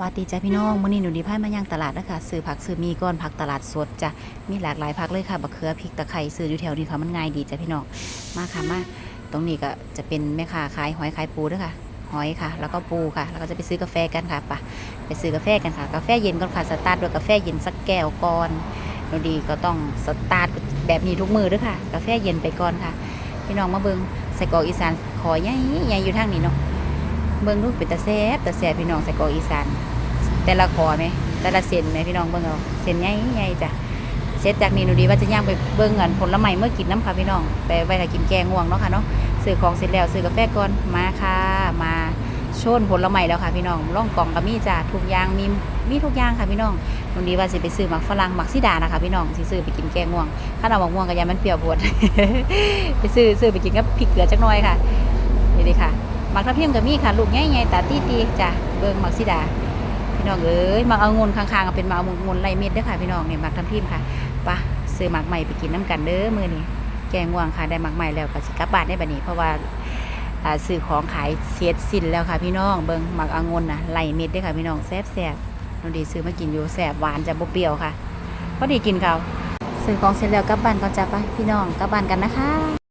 วัสดีจ้ะพี่น้องมื้อนี้หนูดีพายมาย่างตลาดนะคะซื้อผักซื้อมีก้อนผักตลาดสดจ้ะมีหลากหลายผักเลยค่ะบักเขือพริกตะไคร้ซื้ออยู่แถวนี้ค่ะมันง่ายดีจ้ะพี่น้องมาค่ะมาตรงนี้ก็จะเป็นแม่ค้าขายหอยขายปูด้วยค่ะหอยค่ะ แล้วก็ปูค่ะ แล้วก็จะไปซื้อกาแฟกันค่ะปะไปซื้อกาแฟกันค่ะ กาแฟเย็นก่อนค่ะสตาร์ทด้วยกาแฟเย็นสักแก้วก่อนหนูดีก็ต้องสตาร์ทแบบนี้ทุกมือด้วยค่ะ กาแฟเย็นไปก่อนค่ะ พี่น้องมาเบิ่งใส่กรอกอีสานขอใหญ่ใหญ่อยู่ทางนี้เนาะ เบิ่งดูเป็นตาแซ่บตาแซ่บพี่น้องใส่กอกอีสานแต่ละคอไหมแต่ละเส้นไหมพี่น้องเบิ่งเอาเส้นใหญ่ใหญ่จ้ะเสร็จจากนี้หนูดีว่าจะย่างไปเบิ่งเงินผลไม้เมื่อกินน้ำค่ะพี่น้องไปไว้ถ้ากินแกงง่วงเนาะค่ะเนาะซื้อของเสร็จแล้วซื้อกาแฟก่อนมาค่ะมาโชนผลไม้แล้วค่ะพี่น้องร่องกล่องก็มีจ้ะทุกอย่างมีมีทุกอย่างค่ะพี่น้องหนูดีว่าสิไปซื้อหมักฝรั่งหมักซิดานะคะพี่น้องสิซื้อไปกินแกงง่วง ถ้าเอาหมักม่วงก็อยังมันเปรี้ยวปวดไปซื้อซื้อไปกินกับพริกเกลือจักน่อยค่ะนี่เลยค่ะ หมักทับทิมก็มีค่ะ ลูกใหญ่ๆตาตีๆจ้ะเบิ่งหมักซิดา พี่น้องเอ้ยมักเอางุนข้างๆเป็นมักเอางุนไรเม็ดเด้อค่ะพี่น้องเนี่ยมักทำพิมค่ะปะซื้อหมักใหม่ไปกินน้ำกันเด้อมือนี้แกงง่วงค่ะได้หมักใหม่แล้วก็สิกลับบ้านได้บัดนี้ เพราะว่าซื้อของขายเสียดสิ้นแล้วค่ะพี่น้องเบิ่งหมักเอางุนน่ะไรเม็ดเด้อค่ะพี่น้องแซ่บแซ่บนดีซื้อมากินอยู่แซ่บหวานจะบ่เปรี้ยวค่ะพอดีกินข้าซื้อของเสร็จแล้วกลับบ้านก่อนจ้ะไปพี่น้องกลับบ้านกันนะคะ